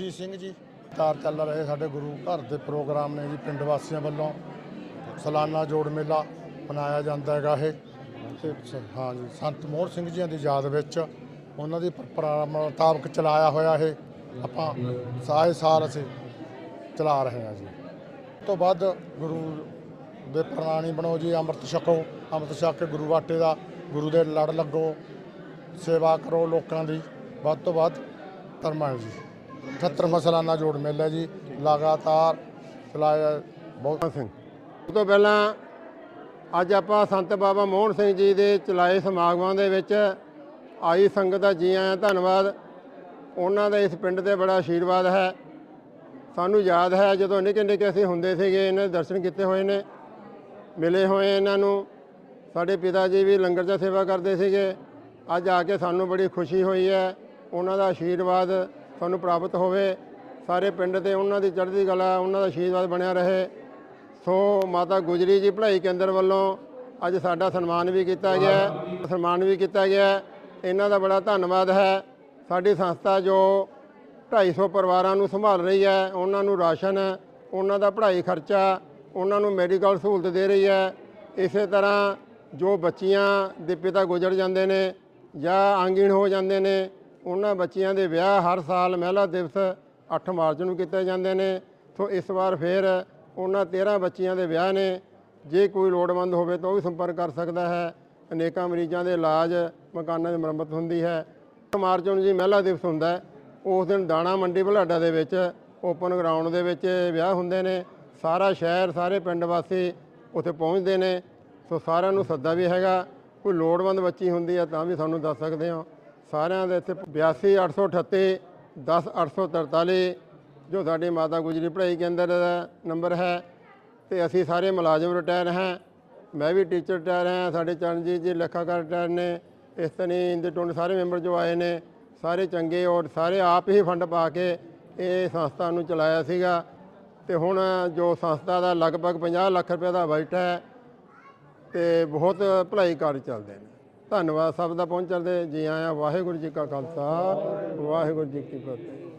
ਜਗਸੀਰ ਸਿੰਘ ਜੀ, ਤਾਰ ਚੱਲ ਰਹੇ ਸਾਡੇ ਗੁਰੂ ਘਰ ਦੇ ਪ੍ਰੋਗਰਾਮ ਨੇ ਜੀ, ਪਿੰਡ ਵਾਸੀਆਂ ਵੱਲੋਂ ਸਾਲਾਨਾ ਜੋੜ ਮੇਲਾ ਮਨਾਇਆ ਜਾਂਦਾ ਹੈਗਾ ਇਹ। ਤੇ ਸ- ਹਾਂ ਜੀ, ਸੰਤ ਮੋਹਨ ਸਿੰਘ ਜੀਆਂ ਦੀ ਯਾਦ ਵਿੱਚ ਉਹਨਾਂ ਦੀ ਪਰੰਪਰਾ ਮੁਤਾਬਕ ਚਲਾਇਆ ਹੋਇਆ ਇਹ। ਆਪਾਂ ਸਾਰੇ ਸਾਲ ਅਸੀਂ ਚਲਾ ਰਹੇ ਹਾਂ ਜੀ। ਉਸ ਤੋਂ ਬਾਅਦ ਗੁਰੂ ਦੇ ਪ੍ਰਣਾਣੀ ਬਣੋ ਜੀ, ਅੰਮ੍ਰਿਤ ਛਕੋ, ਅੰਮ੍ਰਿਤ ਛਕ ਕੇ ਗੁਰੂ ਬਾਟੇ ਦਾ, ਗੁਰੂ ਦੇ ਲੜ ਲੱਗੋ, ਸੇਵਾ ਕਰੋ ਲੋਕਾਂ ਦੀ। ਵੱਧ ਤੋਂ ਵੱਧ ਧਰਮਾਂ ਜੀ। 78 ਸਾਲਾਨਾ ਜੋੜ ਮੇਲਾ ਜੀ, ਲਗਾਤਾਰ ਚਲਾਇਆ ਬਹੁਤ ਸਿੰਘ ਉਸ ਤੋਂ ਪਹਿਲਾਂ ਅੱਜ ਆਪਾਂ ਸੰਤ ਬਾਬਾ ਮੋਹਨ ਸਿੰਘ ਜੀ ਦੇ ਚਲਾਏ ਸਮਾਗਮਾਂ ਦੇ ਵਿੱਚ ਆਈ ਸੰਗਤ ਦਾ ਜੀ ਆਇਆਂ ਧੰਨਵਾਦ। ਉਹਨਾਂ ਦਾ ਇਸ ਪਿੰਡ ਤੇ ਬੜਾ ਆਸ਼ੀਰਵਾਦ ਹੈ। ਸਾਨੂੰ ਯਾਦ ਹੈ ਜਦੋਂ ਨਿੱਕੇ ਨਿੱਕੇ ਅਸੀਂ ਹੁੰਦੇ ਸੀਗੇ, ਇਹਨਾਂ ਦੇ ਦਰਸ਼ਨ ਕੀਤੇ ਹੋਏ ਨੇ, ਮਿਲੇ ਹੋਏ ਇਹਨਾਂ ਨੂੰ। ਸਾਡੇ ਪਿਤਾ ਜੀ ਵੀ ਲੰਗਰ ਦੀ ਸੇਵਾ ਕਰਦੇ ਸੀਗੇ। ਅੱਜ ਆ ਕੇ ਸਾਨੂੰ ਬੜੀ ਖੁਸ਼ੀ ਹੋਈ ਹੈ। ਉਹਨਾਂ ਦਾ ਆਸ਼ੀਰਵਾਦ ਸਾਨੂੰ ਪ੍ਰਾਪਤ ਹੋਵੇ, ਸਾਰੇ ਪਿੰਡ ਤੇ ਉਹਨਾਂ ਦੀ ਚੜ੍ਹਦੀ ਕਲਾ, ਉਹਨਾਂ ਦਾ ਆਸ਼ੀਰਵਾਦ ਬਣਿਆ ਰਹੇ। ਸੋ ਮਾਤਾ ਗੁਜਰੀ ਜੀ ਭਲਾਈ ਕੇਂਦਰ ਵੱਲੋਂ ਅੱਜ ਸਾਡਾ ਸਨਮਾਨ ਵੀ ਕੀਤਾ ਗਿਆ, ਸਨਮਾਨ ਵੀ ਕੀਤਾ ਗਿਆ। ਇਹਨਾਂ ਦਾ ਬੜਾ ਧੰਨਵਾਦ ਹੈ। ਸਾਡੀ ਸੰਸਥਾ ਜੋ 250 ਪਰਿਵਾਰਾਂ ਨੂੰ ਸੰਭਾਲ ਰਹੀ ਹੈ, ਉਹਨਾਂ ਨੂੰ ਰਾਸ਼ਨ, ਉਹਨਾਂ ਦਾ ਪੜ੍ਹਾਈ ਖਰਚਾ, ਉਹਨਾਂ ਨੂੰ ਮੈਡੀਕਲ ਸਹੂਲਤ ਦੇ ਰਹੀ ਹੈ। ਇਸੇ ਤਰ੍ਹਾਂ ਜੋ ਬੱਚੀਆਂ ਦੇ ਪਿਤਾ ਗੁਜ਼ਰ ਜਾਂਦੇ ਨੇ ਜਾਂ ਅੰਗਹੀਣ ਹੋ ਜਾਂਦੇ ਨੇ ਉਹਨਾਂ ਬੱਚਿਆਂ ਦੇ ਵਿਆਹ ਹਰ ਸਾਲ ਮਹਿਲਾ ਦਿਵਸ 8 ਮਾਰਚ ਨੂੰ ਕੀਤੇ ਜਾਂਦੇ ਨੇ। ਸੋ ਇਸ ਵਾਰ ਫਿਰ ਉਹਨਾਂ 13 ਬੱਚੀਆਂ ਦੇ ਵਿਆਹ ਨੇ। ਜੇ ਕੋਈ ਲੋੜਵੰਦ ਹੋਵੇ ਤਾਂ ਉਹ ਵੀ ਸੰਪਰਕ ਕਰ ਸਕਦਾ ਹੈ। ਅਨੇਕਾਂ ਮਰੀਜ਼ਾਂ ਦੇ ਇਲਾਜ ਮਕਾਨਾਂ ਦੀ ਮੁਰੰਮਤ ਹੁੰਦੀ ਹੈ। ਮਾਰਚ ਨੂੰ ਜੀ ਮਹਿਲਾ ਦਿਵਸ ਹੁੰਦਾ ਉਸ ਦਿਨ ਦਾਣਾ ਮੰਡੀ ਬੁਲਾਡਾ ਦੇ ਵਿੱਚ ਓਪਨ ਗਰਾਊਂਡ ਦੇ ਵਿੱਚ ਵਿਆਹ ਹੁੰਦੇ ਨੇ। ਸਾਰਾ ਸ਼ਹਿਰ, ਸਾਰੇ ਪਿੰਡ ਵਾਸੀ ਉੱਥੇ ਪਹੁੰਚਦੇ ਨੇ। ਸੋ ਸਾਰਿਆਂ ਨੂੰ ਸੱਦਾ ਵੀ ਹੈਗਾ। ਕੋਈ ਲੋੜਵੰਦ ਬੱਚੀ ਹੁੰਦੀ ਹੈ ਤਾਂ ਵੀ ਸਾਨੂੰ ਦੱਸ ਸਕਦੇ ਹੋ। ਸਾਰਿਆਂ ਦੇ ਇੱਥੇ 82 838 10 843 ਜੋ ਸਾਡੇ ਮਾਤਾ ਗੁਜਰੀ ਪੜ੍ਹਾਈ ਕੇਂਦਰ ਦਾ ਨੰਬਰ ਹੈ ਤੇ ਅਸੀਂ ਸਾਰੇ ਮੁਲਾਜ਼ਮ ਰਿਟਾਇਰ ਹਾਂ। ਮੈਂ ਵੀ ਟੀਚਰ ਰਿਟਾਇਰ ਹਾਂ, ਸਾਡੇ ਚਰਨਜੀਤ ਜੀ ਲੇਖਾਕਾਰ ਰਿਟਾਇਰ ਨੇ ਇਸ ਤਰ੍ਹਾਂ ਦੇ ਟੋਨ ਸਾਰੇ ਮੈਂਬਰ ਜੋ ਆਏ ਨੇ, ਸਾਰੇ ਚੰਗੇ ਔਰ ਸਾਰੇ ਆਪ ਹੀ ਫੰਡ ਪਾ ਕੇ ਇਹ ਸੰਸਥਾ ਨੂੰ ਚਲਾਇਆ ਸੀਗਾ। ਤੇ ਹੁਣ ਜੋ ਸੰਸਥਾ ਦਾ ਲਗਭਗ 50 ਲੱਖ ਰੁਪਏ ਦਾ ਬਜਟ ਹੈ ਤੇ ਬਹੁਤ ਭਲਾਈ ਕਾਰਜ ਚੱਲਦੇ ਨੇ। ਧੰਨਵਾਦ ਸਭ ਦਾ ਪਹੁੰਚਣ ਦੇ ਜੀ ਆਇਆਂ ਵਾਹਿਗੁਰੂ ਜੀ ਕਾ ਖਾਲਸਾ, ਵਾਹਿਗੁਰੂ ਜੀ ਕੀ ਫਤਿਹ।